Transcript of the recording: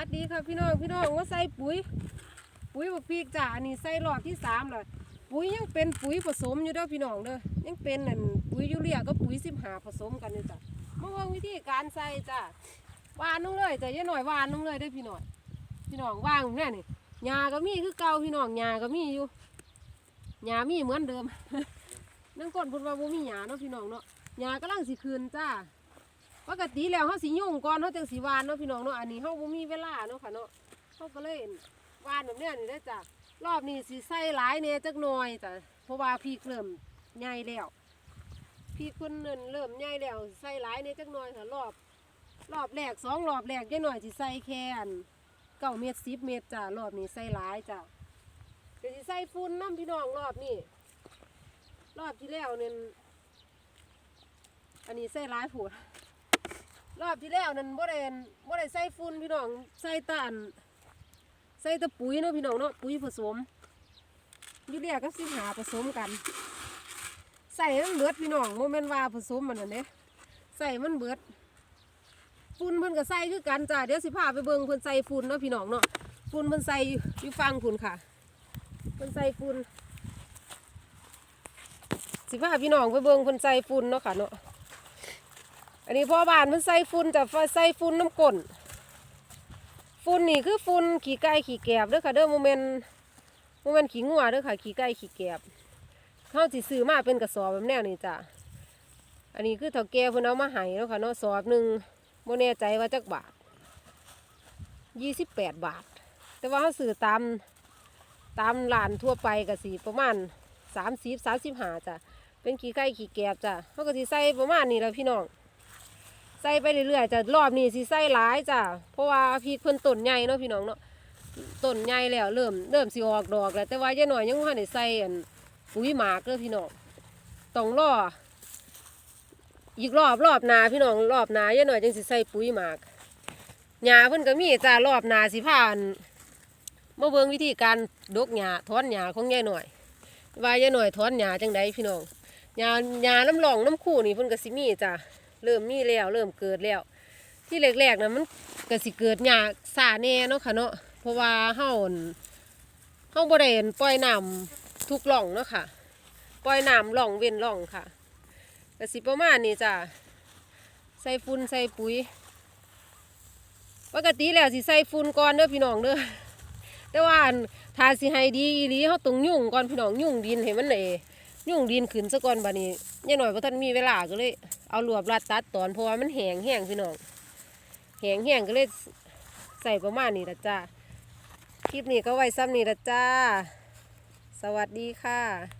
วัสดีค่ะพี่น้องพี่น้องว่าใส่ปุ๋ย ปุ๋ยบักพริกจ้าอันนี้ใส่รอบที่สามแล้วปุ๋ยยังเป็นปุ๋ยผสมอยู่เด้อพี่น้องเด้อยังเป็นนั่นปุ๋ยยูเรียกับปุ๋ยสิบหาผสมกันอยู่จ้ะมาว่าวิธีการใส่จ้าวานลงเลยจ้ะยายหน่อยวานลงเลยเด้อพี่น้องพี่น้องว่างแน่นี่หญ้าก็มีคือเก่าพี่น้องหญ้าก็มีอยู่หญ้ามีเหมือนเดิมนั่งก้นพูดว่าบ่มีหญ้าเนาะพี่น้องเนาะหญ้ากำลังสิคืนจ้า ปกติแล้วเฮาสิยุ่งก่อนเฮาจังสิหวานเนาะพี่น้องเนาะอันนี้เฮาบ่มีเวลาเนาะค่ะเนาะเฮาก็เลยหวานแบบเนี้ยนี่ได้จ้ะรอบนี้สิใส่หลายแหน่จักหน่อยจ้ะเพราะว่าพริกเริ่มใหญ่แล้วพริกเพิ่นนั่นเริ่มใหญ่แล้วใส่หลายแหน่จักหน่อยค่ะรอบรอบแรกสองรอบแรกยายหน่อยสิใส่แค่นเก้าเม็ดสิบเม็ดจ้ะรอบนี้ใส่หลายจ้ะเดี๋ยวสิใส่ฝุ่นน้ำพี่น้องรอบนี้รอบที่แล้วเนี่ยอันนี้ใส่หลายผูด รอบที่แล้วนั่นบ่ได้บ่ได้ใส่ฝุ่นพี่น้องใส่ตอันใส่ตะปุ๋ยเนาะพี่น้องเนาะปุ๋ยผสมยูเรียกับสิบหาผสมกัน ใส่มันเบิดพี่น้องโมเมนว่าผสมมันนั่นเด้ใส่มันเบิดฝุ่นเพิ่นก็ใส่คือกันจ้าเดี๋ยวสิพาไปเบิ่งเพิ่นใส่ฝุ่นเนาะพี่น้องเนาะฝุ่นเพิ่นใส่อยู่อยู่ฟังฝุ่นค่ะเพิ่นใส่ฝุ่นสิพาพี่น้องไปเบิ่งเพิ่นใส่ฝุ่นเนาะค่ะเนาะ อันนี้พ่อบานมันใส่ฝุ่นจะใส่ฝุ่นน้ำก้นฝุ่นนี่คือฝุ่นขี้ไก่ขี้แกบเด้อค่ะเด้อโมเมนโมเมนขี้งัวเด้อค่ะขี้ไก่ขี้แกบเขาสิซื้อมาเป็นกระสอบแบบแนวนี้จ้ะอันนี้คือเถาแก่เพิ่นเอามาให้เนาะค่ะเนาะสอบหนึ่งโมแน่ใจว่าจักบาทยี่สิบแปดบาท แต่ว่าเขาซื้อตามตามร้านทั่วไปก็สิประมาณสามสิบสามสิบห้าจ้ะเป็นขี้ไก่ขี้แกบจ้ะเขาก็สิใส่ประมาณนี้แล้วพี่น้อง ใส่ไปเรื่อยๆจะรอบนี้สิใส่หลายจ้ะเพราะว่าพริกเพิ่นต้นใหญ่เนาะพี่น้องเนาะต้นใหญ่แล้วเริ่มเริ่มสิออกดอกแล้วแต่ว่าย่าหน่อยยังบ่ทันได้ใส่อันปุ๋ยหมากเด้อพี่น้องต้องรออีกรอบรอบนาพี่น้องรอบนาย่าหน่อยจังสิใส่ปุ๋ยหมากหญ้าเพิ่นก็มีจ้ารอบนาสิพาอันมาเบิ่งวิธีการดกหญ้าถอนหญ้าของยาหน่อย ว่าย่าหน่อยถอนหญ้าจังไดพี่น้องหญ้าหญ้าน้ำหลองน้ำคู่นี่เพิ่นก็สิมีจ้ะ เริ่มมีแล้วเริ่มเกิดแล้ว ที่แรกๆนะมันก็สิเกิดหยากสาแน่เนาะค่ะเนาะเพราะว่าเฮาอั่นเฮาบ่ได้ปล่อยน้ำทุกหล่องเนาะค่ะ ปล่อยน้ำหล่องเว้นหล่องค่ะก็สิประมาณนี้จ้ะใส่ฝุ่นใส่ปุ๋ยปกติแล้วสิใส่ฝุ่นก่อนเด้อพี่น้องเด้อแต่ว่าอั่นถ้าสิให้ดีอีหลีเฮาต้องยุ่งก่อนพี่น้องยุ่งดินให้มันเอ ยุ่งดินขึ้นซะก่อนบัดนี้ยายหน่อยบ่ทันมีเวลาก็เลย เอารวบรัดตัดตอนเพราะว่ามันแห้งแห้งพี่น้องแห้งแห้งก็เลยใส่ประมาณนี้ละจ้าคลิปนี้ก็ไว้ซ้ำนี้ละจ้า สวัสดีค่ะ